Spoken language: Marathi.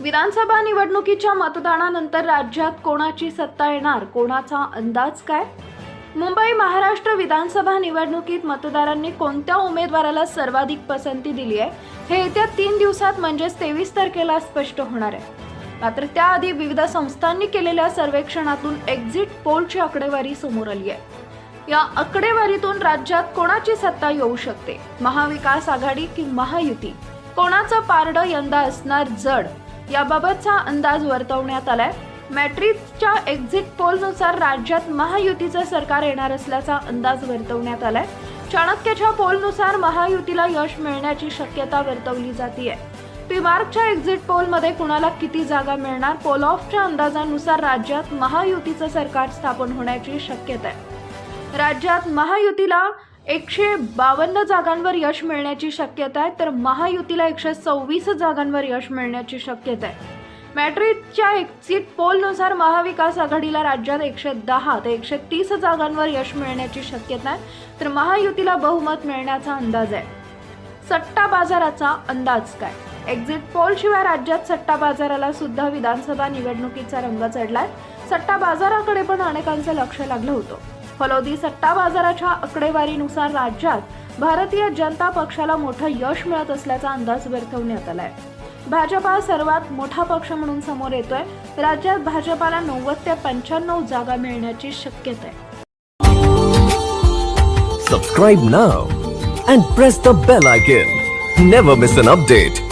विधानसभा निवडणुकीच्या मतदानानंतर राज्यात कोणाची सत्ता येणार? कोणाचा अंदाज काय? मुंबई महाराष्ट्र विधानसभा निवडणुकीत मतदारांनी कोणत्या उमेदवाराला सर्वाधिक पसंती दिली आहे? हे येत्या तीन दिवसात म्हणजेच तेवीस तारखेला स्पष्ट होणार आहे. मात्र त्याआधी विविध संस्थांनी केलेल्या सर्वेक्षणातून एक्झिट पोलची आकडेवारी समोर आली आहे. या आकडेवारीतून राज्यात कोणाची सत्ता येऊ शकते? महाविकास आघाडी की महायुती? कोणाचं पारडं यंदा असणार जड? याबाबतचा अंदाज वर्तवण्यात आलाय. मॅट्रिकच्या एक्झिट पोलनुसार राज्यात महायुतीचं सरकार येणार असल्याचा अंदाज वर्तवण्यात आलाय. चाणक्याच्या पोलनुसार महायुतीला यश मिळण्याची शक्यता वर्तवली जाते पिमार्कच्या एक्झिट पोलमध्ये कुणाला किती जागा मिळणार? पोल ऑफच्या अंदाजानुसार राज्यात महायुतीचं सरकार स्थापन होण्याची शक्यता आहे. राज्यात महायुतीला एकशे बावन्न जागांवर यश मिळण्याची शक्यता आहे तर महायुतीला एकशे सव्वीस जागांवर यश मिळण्याची शक्यता आहे. मॅट्रिकच्या एक्झिट पोलनुसार महाविकास आघाडीला राज्यात एकशे दहा ते एकशे तीस जागांवर यश मिळण्याची शक्यता आहे तर महायुतीला बहुमत मिळण्याचा अंदाज आहे. सट्टा बाजाराचा अंदाज काय? एक्झिट पोलशिवाय राज्यात सट्टा बाजाराला सुद्धा विधानसभा निवडणुकीचा रंग चढलाय. सट्टा बाजाराकडे पण अनेकांचं लक्ष लागलं होतं. फलोदी सट्टा बाजाराच्या आकडेवारीनुसार राज्यात भारतीय जनता पक्षाला मोठं यश मिळत असल्याचा अंदाज वर्तवण्यात आलाय भाजपा सर्वात मोठा पक्ष म्हणून समोर येतोय राज्यात भाजपाला नव्वद ते पंच्याण्णव जागा मिळण्याची शक्यता आहे Subscribe now and press the bell icon. Never miss an update.